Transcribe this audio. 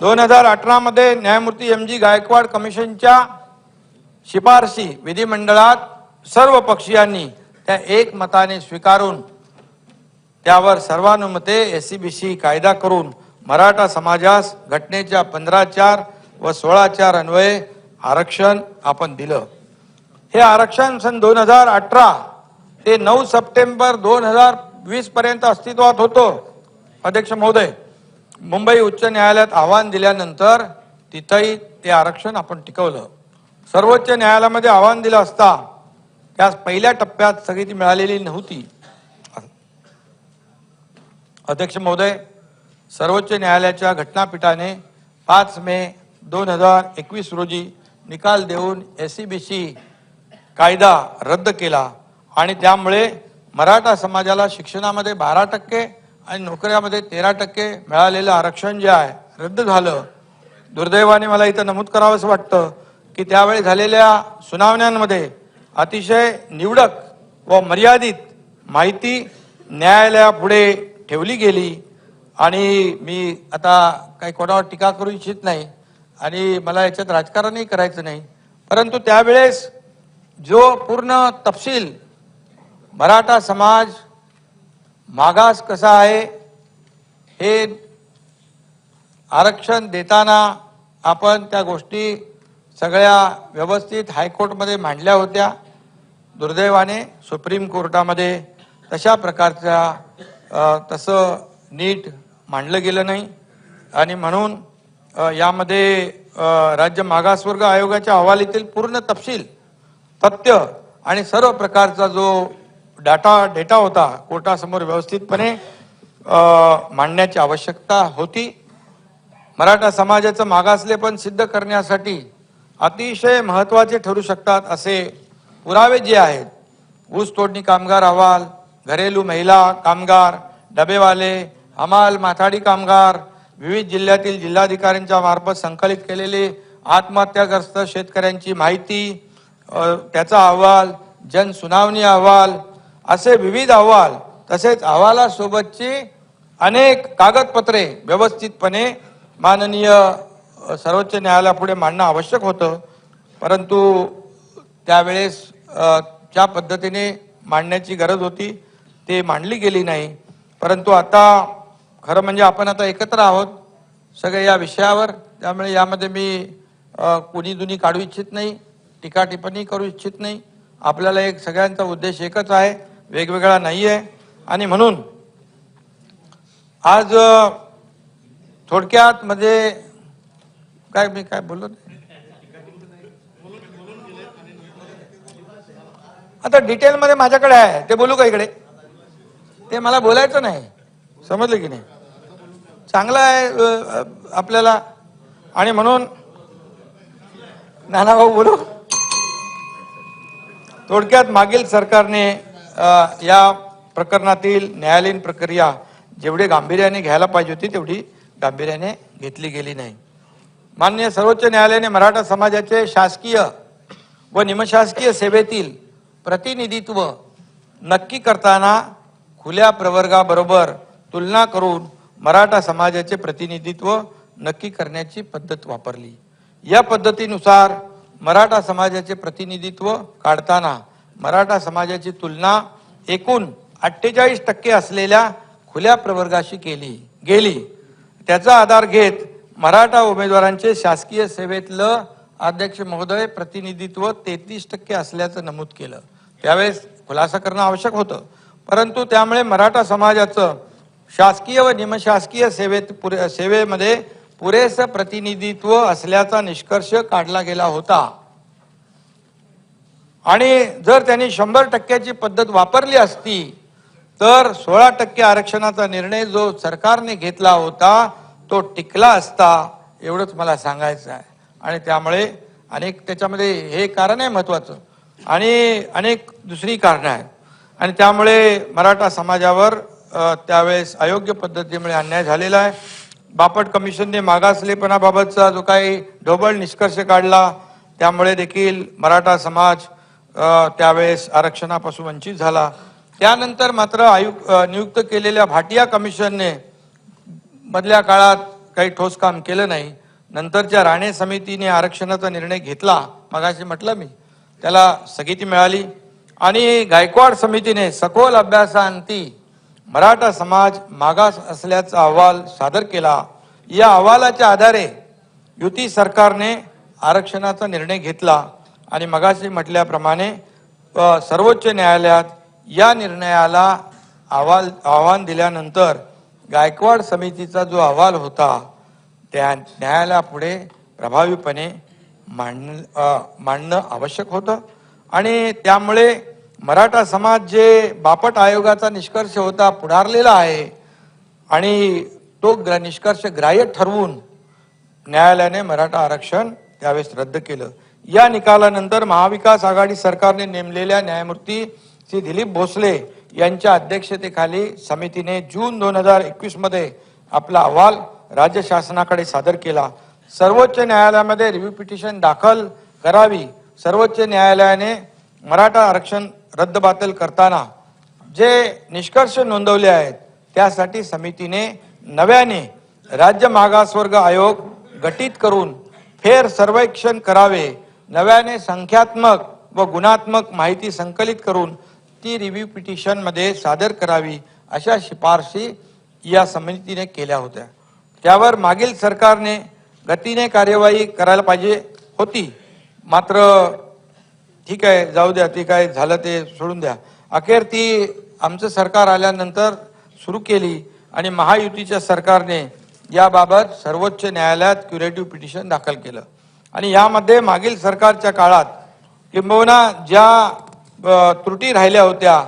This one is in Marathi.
दोन हजार अठरामध्ये न्यायमूर्ती एम जी गायकवाड कमिशनच्या शिफारशी विधिमंडळात सर्व पक्षीयांनी त्या एक मताने स्वीकारून त्यावर सर्वानुमते एस सी बी सी कायदा करून मराठा समाजास घटनेच्या पंधरा चार व सोळा चार अन्वये आरक्षण आपण दिलं. हे आरक्षण सन दोन हजार अठरा ते नऊ सप्टेंबर दोन हजार वीस पर्यंत अस्तित्वात होतं. अध्यक्ष महोदय मुंबई उच्च न्यायालयात आव्हान दिल्यानंतर तिथंही ते आरक्षण आपण टिकवलं. सर्वोच्च न्यायालयामध्ये आव्हान दिलं असता त्यास पहिल्या टप्प्यात स्थगिती मिळालेली नव्हती. अध्यक्ष महोदय सर्वोच्च न्यायालयाच्या घटनापीठाने पाच मे दोन हजार एकवीस रोजी निकाल देऊन एस सी बी सी कायदा रद्द केला आणि त्यामुळे मराठा समाजाला शिक्षणामध्ये बारा टक्के आणि नोकऱ्यामध्ये तेरा टक्के मिळालेलं आरक्षण जे आहे रद्द झालं. दुर्दैवाने मला इथं नमूद करावंसं वाटतं की त्यावेळी झालेल्या सुनावण्यांमध्ये अतिशय निवडक व मर्यादित माहिती न्यायालयापुढे ठेवली गेली आणि मी आता काही कोणावर टीका करू इच्छित नाही आणि मला याच्यात राजकारणही करायचं नाही. परंतु त्यावेळेस जो पूर्ण तपशील मराठा समाज मागास कसा आहे हे आरक्षण देताना आपण त्या गोष्टी सगळ्या व्यवस्थित हायकोर्टमध्ये मांडल्या होत्या. दुर्दैवाने सुप्रीम कोर्टामध्ये तशा प्रकारच्या तसं नीट मांडलं गेलं नाही. आणि म्हणून यामध्ये राज्य मागासवर्ग आयोगाच्या अहवालीतील पूर्ण तपशील तथ्य आणि सर्व प्रकारचा जो डाटा डेटा होता कोर्टासमोर व्यवस्थितपणे मांडण्याची आवश्यकता होती. मराठा समाजाचं मागासलेपण सिद्ध करण्यासाठी अतिशय महत्त्वाचे ठरू शकतात असे पुरावे जे आहेत. ऊस तोडणी कामगार अहवाल घरेलू महिला कामगार डबेवाले हमाल माथाडी कामगार विविध जिल्ह्यातील जिल्हाधिकाऱ्यांच्या मार्फत संकलित केलेले आत्महत्याग्रस्त शेतकऱ्यांची माहिती त्याचा अहवाल जनसुनावणी अहवाल असे विविध अहवाल तसेच अहवालासोबतची अनेक कागदपत्रे व्यवस्थितपणे माननीय सर्वोच्च न्यायालयापुढे मांडणं आवश्यक होतं. परंतु त्यावेळेस ज्या पद्धतीने मांडण्याची गरज होती ते मांडली गेली नाही. परंतु आता खरं म्हणजे आपण आता एकत्र आहोत सगळे या विषयावर. त्यामुळे यामध्ये मी कुणी दुनी काढू इच्छित नाही टीका टिप्पणी करू इच्छित नाही. आपल्याला एक सगळ्यांचा उद्देश एकच आहे वेगवेगळा नाही आहे आणि म्हणून आज थोडक्यात मध्ये काय मी काय बोललो आता डिटेलमध्ये माझ्याकडे आहे. ते बोलू का इकडे? ते मला बोलायचं नाही. समजलं की नाही? चांगलं आहे आपल्याला. आणि म्हणून नाना भाऊ बोलू. थोडक्यात मागील सरकारने या प्रकरणातील न्यायालयीन प्रक्रिया जेवढी गांभीर्याने घ्यायला पाहिजे होती तेवढी गांभीर्याने घेतली गेली नाही. मान्य सर्वोच्च न्यायालयाने मराठा समाजाचे शासकीय व निमशासकीय सेवेतील प्रतिनिधित्व नक्की करताना खुल्या प्रवर्गाबरोबर तुलना करून मराठा समाजाचे प्रतिनिधित्व नक्की करण्याची पद्धत वापरली. या पद्धतीनुसार मराठा समाजाचे प्रतिनिधित्व काढताना मराठा समाजाची तुलना एकूण अठ्ठेचाळीस टक्के असलेल्या खुल्या प्रवर्गाशी केली गेली. त्याचा आधार घेत मराठा उमेदवारांचे शासकीय सेवेतलं अध्यक्ष महोदय प्रतिनिधित्व तेहतीस टक्के असल्याचं नमूद केलं. त्यावेळेस खुलासा करणं आवश्यक होतं. परंतु त्यामुळे मराठा समाजाचं शासकीय व निमशासकीय सेवेत पुरे सेवेमध्ये पुरेसं प्रतिनिधित्व असल्याचा निष्कर्ष काढला गेला होता. आणि जर त्यांनी शंभर टक्क्याची पद्धत वापरली असती तर सोळा टक्के आरक्षणाचा निर्णय जो सरकारने घेतला होता तो टिकला असता एवढंच मला सांगायचं आहे. आणि त्यामुळे अनेक त्याच्यामध्ये हे कारण आहे महत्वाचं आणि अनेक दुसरी कारणं आहेत. आणि त्यामुळे मराठा समाजावर त्यावेळेस अयोग्य पद्धतीमुळे अन्याय झालेला आहे. बापट कमिशनने मागासलेपणाबाबतचा जो काही ढोबळ निष्कर्ष काढला त्यामुळे देखील मराठा समाज त्यावेळेस आरक्षणापासून वंचित झाला. त्यानंतर मात्र आयुक्त नियुक्त केलेल्या भाटिया कमिशनने मधल्या काळात काही ठोस काम केलं नाही. नंतरच्या राणे समितीने आरक्षणाचा निर्णय घेतला. मगाशी म्हटलं मी. त्याला स्थगिती मिळाली. आणि गायकवाड समितीने सखोल अभ्यासांती मराठा समाज मागास असल्याचा अहवाल सादर केला. या अहवालाच्या आधारे युती सरकारने आरक्षणाचा निर्णय घेतला. आणि मगाशी म्हटल्याप्रमाणे सर्वोच्च न्यायालयात या निर्णयाला अहवाल आव्हान दिल्यानंतर गायकवाड समितीचा जो अहवाल होता त्या न्यायालयापुढे प्रभावीपणे मांड मांडणं आवश्यक होतं. आणि त्यामुळे मराठा समाज जे बापट आयोगाचा निष्कर्ष होता पुढारलेला आहे आणि तो ग्र निष्कर्ष ग्राह्य ठरवून न्यायालयाने मराठा आरक्षण त्यावेळेस रद्द केलं. या निकालानंतर महाविकास आघाडी सरकारने नेमलेल्या न्यायमूर्ती श्री दिलीप भोसले यांच्या अध्यक्षतेखाली समितीने जून दोन हजार एकवीसमध्ये आपला अहवाल राज्य शासनाकडे सादर केला. सर्वोच्च न्यायालयामध्ये रिव्ह्यू पिटिशन दाखल करावी. सर्वोच्च न्यायालयाने मराठा आरक्षण रद्दबातल करताना जे निष्कर्ष नोंदवले आहेत त्यासाठी समितीने नव्याने राज्य मागासवर्ग आयोग गठीत करून फेर सर्वेक्षण करावे. नव्याने संख्यात्मक व गुणात्मक माहिती संकलित करून ती रिव्ह्यू पिटिशनमध्ये सादर करावी अशा शिफारशी या समितीने केल्या होत्या. त्यावर मागील सरकारने गतीने कार्यवाही करायला पाहिजे होती. मात्र ठीक आहे जाऊ द्या ते काय झालं ते सोडून द्या. अखेर ती आमचं सरकार आल्यानंतर सुरू केली आणि महायुतीच्या सरकारने याबाबत सर्वोच्च न्यायालयात क्युरेटिव्ह पिटिशन दाखल केलं. आणि यामध्ये मागील सरकारच्या काळात किंबहुना ज्या त्रुटी राहिल्या होत्या